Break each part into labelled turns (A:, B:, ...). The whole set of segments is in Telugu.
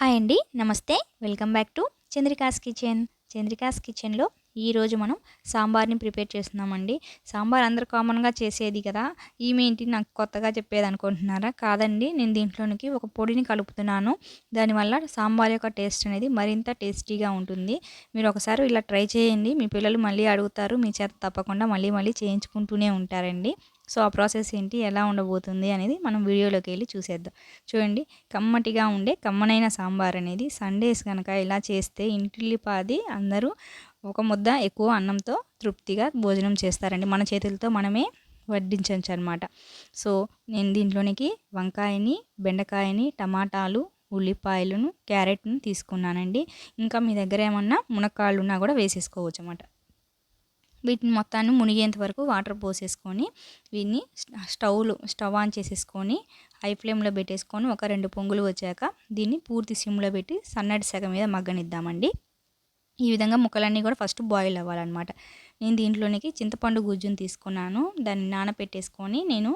A: హాయ్ అండి నమస్తే. Welcome back to Chandrika's kitchen. Chandrika's కిచెన్లో ఈరోజు మనం సాంబార్ని ప్రిపేర్ చేస్తున్నామండి. సాంబార్ అందరు కామన్గా చేసేది కదా ఈమె ఏంటి నాకు కొత్తగా చెప్పేది అనుకుంటున్నారా కాదండి నేను దీంట్లోనికి ఒక పొడిని కలుపుతున్నాను. దానివల్ల సాంబార్ యొక్క టేస్ట్ అనేది మరింత టేస్టీగా ఉంటుంది. మీరు ఒకసారి ఇలా ట్రై చేయండి. మీ పిల్లలు మళ్ళీ అడుగుతారు మీ చేత తప్పకుండా మళ్ళీ మళ్ళీ చేయించుకుంటూనే ఉంటారండి. సో ఆ ప్రాసెస్ ఏంటి? ఎలా ఉండబోతుంది అనేది మనం వీడియోలోకి వెళ్ళి చూసేద్దాం. చూడండి కమ్మటిగా ఉండే కమ్మనైన సాంబార్ అనేది సండేస్ కనుక ఇలా చేస్తే ఇంటిల్లిపాది అందరూ ఒక ముద్ద ఎక్కువ అన్నంతో తృప్తిగా భోజనం చేస్తారండి. మన చేతులతో మనమే వడ్డించవచ్చు అనమాట సో నేను దీంట్లోనికి వంకాయని బెండకాయని టమాటాలు ఉల్లిపాయలను క్యారెట్ను తీసుకున్నానండి. ఇంకా మీ దగ్గర ఏమన్నా మునక్కాళ్ళు ఉన్నా కూడా వేసేసుకోవచ్చు అన్నమాట వీటిని మొత్తాన్ని మునిగేంత వరకు వాటర్ పోసేసుకొని వీటిని స్టవ్లు స్టవ్ ఆన్ చేసేసుకొని హై ఫ్లేమ్లో పెట్టేసుకొని ఒక రెండు పొంగులు వచ్చాక దీన్ని పూర్తి సిమ్లో పెట్టి సన్నటి సెగ మీద మగ్గనిద్దామండి. ఈ విధంగా ముక్కలన్నీ కూడా ఫస్ట్ బాయిల్ అవ్వాలన్నమాట. నేను దీంట్లోనికి చింతపండు గుజ్జును తీసుకున్నాను. దాన్ని నానపెట్టేసుకొని నేను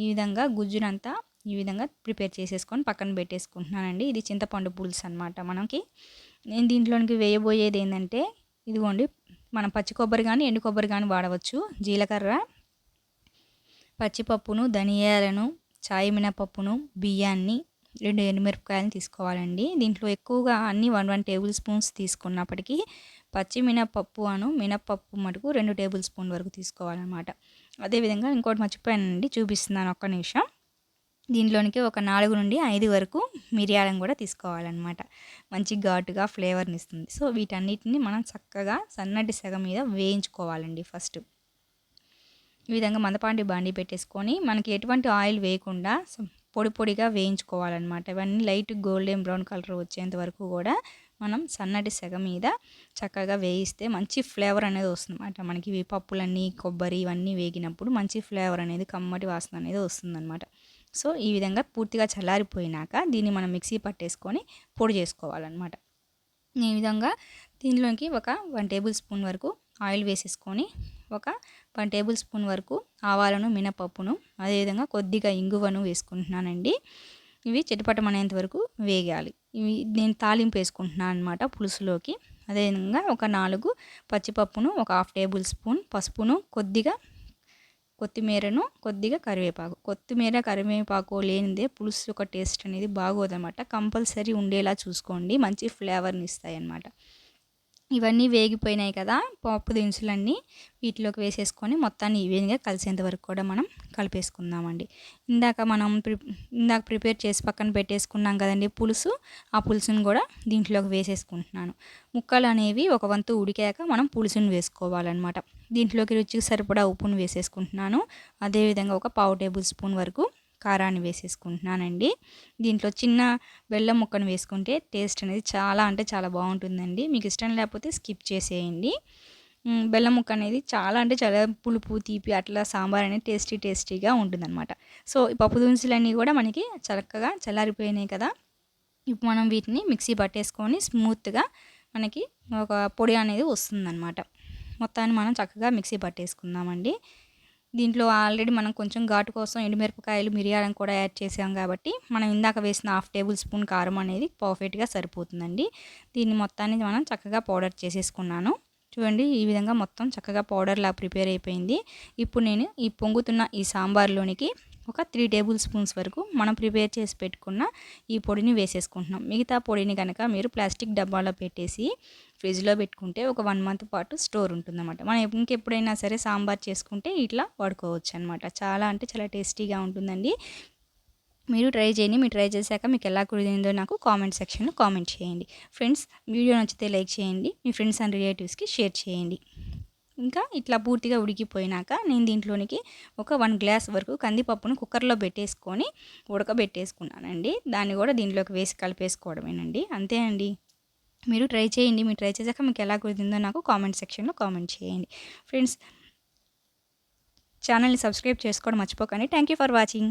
A: ఈ విధంగా గుజ్జునంతా ఈ విధంగా ప్రిపేర్ చేసేసుకొని పక్కన పెట్టేసుకుంటున్నానండి. ఇది చింతపండు పులుసు అనమాట మనకి. నేను దీంట్లోనికి వేయబోయేది ఏంటంటే ఇదిగోండి మనం పచ్చి కొబ్బరి కానీ ఎండు కొబ్బరి కానీ వాడవచ్చు. జీలకర్ర పచ్చిపప్పును ధనియాలను చాయ్ మినపప్పును బియ్యాన్ని రెండు ఎండుమిరపకాయలను తీసుకోవాలండి. దీంట్లో ఎక్కువగా అన్ని వన్ వన్ టేబుల్ స్పూన్స్ తీసుకున్నప్పటికీ పచ్చి మినపప్పు అను మినపప్పు మటుకు రెండు టేబుల్ స్పూన్ వరకు తీసుకోవాలన్నమాట. అదేవిధంగా ఇంకోటి మర్చిపోయానండి చూపిస్తున్నాను ఒక్క నిమిషం. దీంట్లోనికి ఒక నాలుగు నుండి ఐదు వరకు మిరియాలను కూడా తీసుకోవాలన్నమాట. మంచి ఘాటుగా ఫ్లేవర్ని ఇస్తుంది. సో వీటన్నిటిని మనం చక్కగా సన్నటి సెగ మీద వేయించుకోవాలండి ఫస్ట్. ఈ విధంగా మందపాండి బాండి పెట్టేసుకొని మనకి ఎటువంటి ఆయిల్ వేయకుండా పొడి పొడిగా వేయించుకోవాలన్నమాట. ఇవన్నీ లైట్ గోల్డెన్ బ్రౌన్ కలర్ వచ్చేంత వరకు కూడా మనం సన్నటి సెగ మీద చక్కగా వేయిస్తే మంచి ఫ్లేవర్ అనేది వస్తుంది అనమాట మనకి ఇవి పప్పులన్నీ కొబ్బరి ఇవన్నీ వేగినప్పుడు మంచి ఫ్లేవర్ అనేది కమ్మటి వాసన అనేది వస్తుందన్నమాట. సో ఈ విధంగా పూర్తిగా చల్లారిపోయినాక దీన్ని మనం మిక్సీ పట్టేసుకొని పొడి చేసుకోవాలన్నమాట. ఈ విధంగా దీనిలోకి ఒక వన్ టేబుల్ స్పూన్ వరకు ఆయిల్ వేసేసుకొని ఒక వన్ టేబుల్ స్పూన్ వరకు ఆవాలను మినపప్పును అదేవిధంగా కొద్దిగా ఇంగువను వేసుకుంటున్నానండి. ఇవి చిటపటమనేంత వరకు వేగాలి. ఇవి నేను తాలింపు వేసుకుంటున్నాను అనమాట పులుసులోకి. అదేవిధంగా ఒక నాలుగు పచ్చిపప్పును ఒక హాఫ్ టేబుల్ స్పూన్ పసుపును కొద్దిగా కొత్తిమీరను కొద్దిగా కరివేపాకు. కొత్తిమీర కరివేపాకు లేనిదే పులుసు యొక్క టేస్ట్ అనేది బాగోదన్నమాట. కంపల్సరీ ఉండేలా చూసుకోండి. మంచి ఫ్లేవర్ని ఇస్తాయి అన్నమాట ఇవన్నీ వేగిపోయినాయి కదా పప్పు దినుసులన్నీ వీటిలోకి వేసేసుకొని మొత్తాన్ని ఈవెన్గా కలిసేంత వరకు కూడా మనం కలిపేసుకుందామండి. ఇందాక మనం ప్రి ఇందాక ప్రిపేర్ చేసి పక్కన పెట్టేసుకున్నాం కదండి పులుసు ఆ పులుసును కూడా దీంట్లోకి వేసేసుకుంటున్నాను. ముక్కలు అనేవి ఒక వంతు ఉడికాక మనం పులుసును వేసుకోవాలన్నమాట. దీంట్లోకి రుచికి సరిపడా ఉప్పును వేసేసుకుంటున్నాను. అదేవిధంగా ఒక పావు టేబుల్ స్పూన్ వరకు కారాన్ని వేసేసుకుంటున్నానండి. దీంట్లో చిన్న బెల్లం ముక్కను వేసుకుంటే టేస్ట్ అనేది చాలా అంటే చాలా బాగుంటుందండి. మీకు ఇష్టం లేకపోతే స్కిప్ చేసేయండి. బెల్లం ముక్క అనేది చాలా అంటే చాలా పులుపు తీపి అట్లా సాంబార్ అనేది టేస్టీ టేస్టీగా ఉంటుందన్నమాట. సో ఈ పప్పు దినుసులన్నీ కూడా మనకి చక్కగా చల్లారిపోయినాయి కదా. ఇప్పుడు మనం వీటిని మిక్సీ పట్టేసుకొని స్మూత్గా మనకి ఒక పొడి అనేది వస్తుందన్నమాట. మొత్తాన్ని మనం చక్కగా మిక్సీ పట్టేసుకుందామండి. దీంట్లో ఆల్రెడీ మనం కొంచెం ఘాటు కోసం ఎండుమిరపకాయలు మిరియాలను కూడా యాడ్ చేసాం కాబట్టి మనం ఇందాక వేసిన హాఫ్ టేబుల్ స్పూన్ కారం అనేది పర్ఫెక్ట్గా సరిపోతుందండి. దీన్ని మొత్తాన్ని మనం చక్కగా పౌడర్ చేసేసుకున్నాను. చూడండి ఈ విధంగా మొత్తం చక్కగా పౌడర్లా ప్రిపేర్ అయిపోయింది. ఇప్పుడు నేను ఈ పొంగుతున్న ఈ సాంబార్లోనికి ఒక త్రీ టేబుల్ స్పూన్స్ వరకు మనం ప్రిపేర్ చేసి పెట్టుకున్న ఈ పొడిని వేసేసుకుంటున్నాం. మిగతా పొడిని కనుక మీరు ప్లాస్టిక్ డబ్బాలో పెట్టేసి ఫ్రిడ్జ్లో పెట్టుకుంటే ఒక వన్ మంత్ పాటు స్టోర్ ఉంటుందన్నమాట. మనం ఇంకెప్పుడైనా సరే సాంబార్ చేసుకుంటే ఇట్లా వాడుకోవచ్చు అనమాట చాలా అంటే చాలా టేస్టీగా ఉంటుందండి. మీరు ట్రై చేయండి. మీరు ట్రై చేశాక మీకు ఎలా కుదిరిందో నాకు కామెంట్ సెక్షన్లో కామెంట్ చేయండి. ఫ్రెండ్స్ వీడియో నచ్చితే లైక్ చేయండి. మీ ఫ్రెండ్స్ అండ్ రిలేటివ్స్కి షేర్ చేయండి. ఇంకా ఇట్లా పూర్తిగా ఉడికిపోయినాక నేను దీంట్లోనికి ఒక వన్ గ్లాస్ వరకు కందిపప్పును కుక్కర్లో పెట్టేసుకొని ఉడకబెట్టేసుకున్నానండి. దాన్ని కూడా దీంట్లోకి వేసి కలిపేసుకోవడమేనండి. అంతే అండి. మీరు ట్రై చేయండి. మీరు ట్రై చేశాక మీకు ఎలా కుదిరిందో నాకు కామెంట్ సెక్షన్లో కామెంట్ చేయండి. ఫ్రెండ్స్ ఛానల్ని సబ్స్క్రైబ్ చేసుకోవడం మర్చిపోకండి. Thank you for watching.